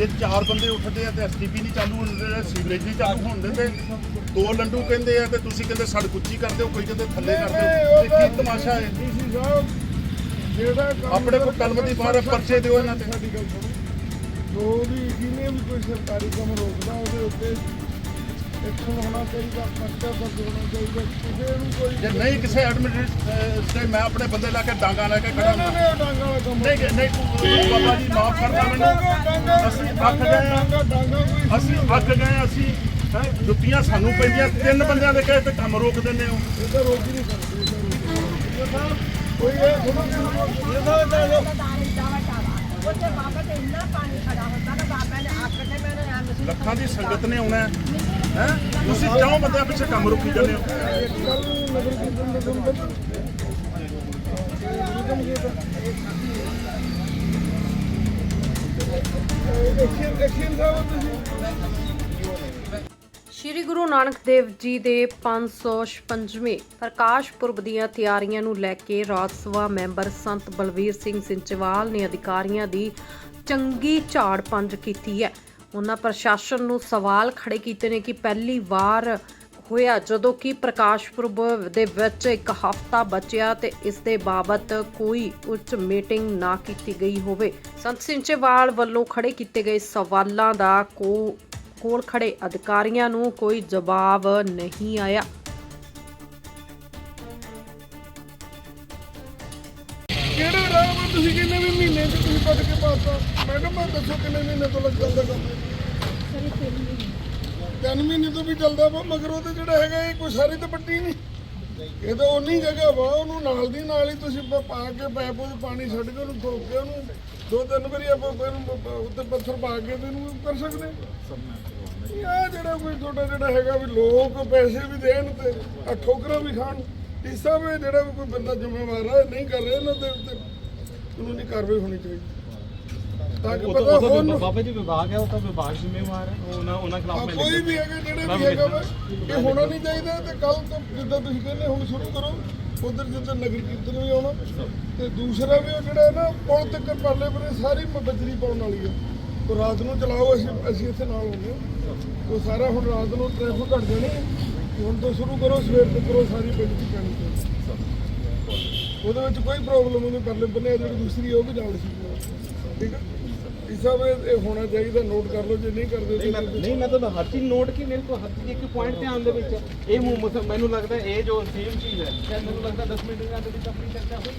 ਜੇ ਚਾਰ ਬੰਦੇ ਉੱਠਦੇ ਆ ਤੇ ਐਸਟੀਪੀ ਨਹੀਂ ਚਾਲੂ ਹੁੰਦੇ ਸੀਵਰੇਜ ਨਹੀਂ ਚਾਲੂ ਹੋਣ ਦਿੰਦੇ, ਦੋ ਲੰਡੂ ਕਹਿੰਦੇ ਆ ਤੇ ਤੁਸੀਂ ਕਹਿੰਦੇ ਸੜਕ ਉੱਚੀ ਕਰਦੇ ਹੋ, ਕੋਈ ਕਹਿੰਦੇ ਥੱਲੇ ਕਰਦੇ ਹੋ। ਇਹ ਕੀ ਤਮਾਸ਼ਾ ਹੈ? ਡੀਸੀ ਸਾਹਿਬ ਜਿਹੜਾ ਆਪਣੇ ਕੋਲ ਕਲਮ ਦੀ ਬਾਹਰ ਪਰਚੇ ਦਿਓ ਇਹਨਾਂ ਤੇ। ਸਾਡੀ ਗੱਲ ਸੁਣੋ। ਜੋ ਵੀ ਜਿਹਨੇ ਵੀ ਕੋਈ ਸਰਕਾਰੀ ਕੰਮ ਰੋਕਦਾ, ਉਹਦੇ ਉੱਤੇ ਹੋਣਾ ਚਾਹੀਦਾ ਪਰਚਾ ਦਰਜ ਹੋਣਾ ਚਾਹੀਦਾ ਕਿਸੇ ਨੂੰ ਕੋਈ ਜੇ ਨਹੀਂ ਕਿਸੇ ਐਡਮਿਨਿਸਟ੍ਰੇਟਰ ਮੈਂ ਆਪਣੇ ਬੰਦੇ ਲਾ ਕੇ ਡਾਂਗਾ ਲੈ ਕੇ ਖੜਾ ਨਾ ਹਾਂ ਨਾ ਡਾਂਗਾ ਵਾਲਾ ਕੰਮ ਨਹੀਂ ਨਹੀਂ ਤੂੰ ਬਾਬਾ ਜੀ ਮਾਫ ਕਰਨਾ ਮੈਨੂੰ। ਅਸੀਂ ਅੱਕ ਗਏ ਆ। ਅਸੀਂ ਅੱਕ ਗਏ ਅਸੀਂ ਹੈਂ, ਜੁੱਤੀਆਂ ਸਾਨੂੰ ਪੈਂਦੀਆਂ ਤਿੰਨ ਬੰਦਿਆਂ ਦੇ ਕਹੇ ਤੇ ਕੰਮ ਰੋਕ ਦਿੰਦੇ ਹੋ। ਇਹ ਤਾਂ ਰੋਕ ਹੀ ਨਹੀਂ ਸਕਦੇ ਨਹੀਂ। ਕੋਈ ਇਹ ਥੋੜਾ ਇਹ ਤਾਂ ਇਹ ਤਾਂ ਉੱਥੇ ਬਾਬਾ ਤੇ ਇੰਨਾ ਪਾਣੀ ਖੜਾ ਹੁੰਦਾ ਨਾ ਬਾਬਾ ਨੇ ਅੱਖ ਤੇ ਮੇਰੇ ਐਂ ਮਸੀਂ ਲੱਖਾਂ ਦੀ ਸੰਗਤ ਨੇ ਆਉਣਾ ਹੈ? ਤੁਸੀਂ ਕਿਉਂ ਬੰਦਿਆਂ ਪਿੱਛੇ ਕੰਮ ਰੋਕੀ ਜਾਂਦੇ ਹੋ? ਸ਼੍ਰੀ ਗੁਰੂ ਨਾਨਕ ਦੇਵ ਜੀ ਦੇ 556ਵੇਂ ਪ੍ਰਕਾਸ਼ ਪੁਰਬ ਦੀਆਂ ਤਿਆਰੀਆਂ ਨੂੰ ਲੈ ਕੇ ਰਾਜ ਸਭਾ ਮੈਂਬਰ ਸੰਤ ਬਲਵੀਰ ਸਿੰਘ ਸਿੰਚਵਾਲ ਨੇ ਅਧਿਕਾਰੀਆਂ ਦੀ ਚੰਗੀ ਝਾੜ ਪੰਜ ਕੀਤੀ ਹੈ। ਉਹਨਾਂ ਪ੍ਰਸ਼ਾਸਨ ਨੂੰ ਸਵਾਲ ਖੜੇ ਕੀਤੇ ਨੇ ਕਿ ਪਹਿਲੀ ਵਾਰ ਹੋਇਆ ਜਦੋਂ ਕਿ ਪ੍ਰਕਾਸ਼ ਪੁਰਬ ਦੇ ਵਿੱਚ ਇੱਕ ਹਫ਼ਤਾ ਬਚਿਆ ਤੇ ਇਸ ਦੇ ਬਾਬਤ ਕੋਈ ਉੱਚ ਮੀਟਿੰਗ ਨਾ ਕੀਤੀ ਗਈ ਹੋਵੇ। ਸੰਤ ਸਿੰਚੇਵਾਲ ਵੱਲੋਂ ਖੜੇ ਕੀਤੇ ਗਏ ਸਵਾਲਾਂ ਦਾ ਕੋ, ਕੋਲ ਖੜੇ ਅਧਿਕਾਰੀਆਂ ਨੂੰ ਕੋਈ ਜਵਾਬ ਨਹੀਂ ਆਇਆ। ਕਿਹੜੇ ਰਾਹ ਤੁਸੀਂ ਕਿੰਨੇ ਵੀ ਮਹੀਨੇ ਚ ਤੁਸੀਂ ਕੱਢ ਕੇ ਪਾਤਾ ਮੈਡਮ ਮੈਂ ਦੱਸੋ ਕਿੰਨੇ ਮਹੀਨੇ ਤੋਂ ਲੱਗ ਚੱਲਦਾ ਕੰਮ? ਤਿੰਨ ਮਹੀਨੇ ਤੋਂ ਵੀ ਚੱਲਦਾ ਵਾ, ਮਗਰ ਉਹ ਜਿਹੜਾ ਹੈਗਾ ਇਹ ਕੋਈ ਸਾਰੀ ਤਾਂ ਪੱਟੀ ਨਹੀਂ। ਇਹ ਤਾਂ ਉਨੀ ਜਗ੍ਹਾ ਵਾ, ਉਹਨੂੰ ਨਾਲ ਦੀ ਨਾਲ ਹੀ ਤੁਸੀਂ ਪ- ਪਾ ਕੇ ਪੈਪ ਉਹਦੇ ਪਾਣੀ ਛੱਡ ਕੇ ਉਹਨੂੰ ਠੋਕ ਕੇ ਉਹਨੂੰ ਦੋ ਤਿੰਨ ਵਾਰੀ ਆਪਾਂ ਇਹਨੂੰ ਪ- ਪ- ਉੱਤੇ ਪੱਥਰ ਪਾ ਕੇ ਤੇ ਇਹਨੂੰ ਕਰ ਸਕਦੇ ਆ ਜਿਹੜਾ ਕੋਈ ਤੁਹਾਡਾ ਜਿਹੜਾ ਹੈਗਾ ਵੀ ਲੋਕ ਪੈਸੇ ਵੀ ਦੇਣ ਤੇ ਆ ਠੋਕਰਾਂ ਵੀ ਖਾਣ। ਇਸ ਸਭ ਇਹ ਜਿਹੜਾ ਵੀ ਕੋਈ ਬੰਦਾ ਜ਼ਿੰਮੇਵਾਰ ਹੈ ਨਹੀਂ ਕਰ ਰਿਹਾ, ਇਹਨਾਂ ਦੇ ਉੱਤੇ ਕਾਨੂੰਨੀ ਕਾਰਵਾਈ ਹੋਣੀ ਚਾਹੀਦੀ। ਤਾਂ ਕਿ ਉਹ ਪਤਾ ਤਾਂ ਉਹ ਹੋਣ ਤਾਂ ਬਾਬਾ ਜੀ ਵਿਭਾਗ ਹੈ ਉਹ ਤਾਂ ਵਿਭਾਗ ਜ਼ਿੰਮੇਵਾਰ ਹੈ। ਉਹ ਉਹਨਾਂ ਉਹਨਾਂ ਆ, ਖਿਲਾਫ ਮੈਂ ਕੋਈ ਲਿਖਦਾ ਵੀ ਹੈਗਾ ਜਿਹੜੇ ਵੀ ਹੈਗਾ ਵਾ ਇਹ ਹੋਣਾ ਨਹੀਂ ਚਾਹੀਦਾ ਤੇ ਕੱਲ ਤੋਂ ਜਿੱਦਾਂ ਤੁਸੀਂ ਕਹਿੰਦੇ ਹੁਣ ਸ਼ੁਰੂ ਕਰੋ ਉਧਰ ਜਿੱਦਾਂ ਨਗਰ ਕੀਰਤਨ ਵੀ ਆਉਣਾ ਤੇ ਦੂਸਰਾ ਵੀ ਉਹ ਜਿਹੜਾ ਹੈ ਨਾ ਪੁਲ ਤੱਕ ਪਰਲੇ ਬਰੇ ਸਾਰੀ ਮ- ਬਜਰੀ ਪਾਉਣ ਵਾਲੀ ਹੈ। ਉਹ ਰਾਤ ਨੂੰ ਚਲਾਓ ਅਸੀਂ ਅਸੀਂ ਇੱਥੇ ਨਾਲ ਹੁੰਦੇ ਹਾਂ। ਉਹ ਸਾਰਾ ਹੁਣ ਰਾਤ ਨੂੰ ਟ੍ਰੈਫਿਕ ਘਟ ਜਾਣੀ ਹੈ। ਤੇ ਹੁਣ ਤੋਂ ਸ਼ੁਰੂ ਕਰੋ ਸਵੇਰ ਤੋਂ ਕਰੋ ਸਾਰੀ ਬਜਰੀ ਪੈਣੀ ਚਾਹੀਦੀ ਉਹਦੇ ਵਿੱਚ ਕੋਈ ਪ੍ਰੋਬਲਮ ਨਹੀਂ ਪਰਲੇ ਬੰਨੇ ਜਿਹੜੀ ਦੂਸਰੀ ਉਹ ਵੀ ਨਾਲ ਸੀ। ਠੀਕ ਹੈ? ਇਸ ਸਭ ਇਹ ਇਹ ਹੋਣਾ ਚਾਹੀਦਾ ਨੋਟ ਕਰ ਲਓ ਜੇ ਨਹੀਂ ਕਰਦੇ ਨਹੀਂ ਮੈਂ ਤਾਂ ਨਹੀਂ ਮੈਂ ਤਾਂ ਹਰ ਚੀਜ਼ ਨੋਟ ਕੀ ਮੇਰੇ ਕੋਲ ਹਰ ਚੀਜ਼ ਇੱਕ ਪੁਆਇੰਟ ਧਿਆਨ ਦੇ ਵਿੱਚ। ਹੈ। ਇਹ ਮੂੰਹ ਮਤਲਬ ਮੈਨੂੰ ਲੱਗਦਾ ਇਹ ਜੋ ਸੇਮ ਚੀਜ਼ ਹੈ ਸ਼ਾਇਦ ਮੈਨੂੰ ਲੱਗਦਾ 10 ਮੀਟਿੰਗਾਂ ਦੇ ਵਿੱਚ ਆਪਣੀ ਚਰਚਾ ਹੋਈ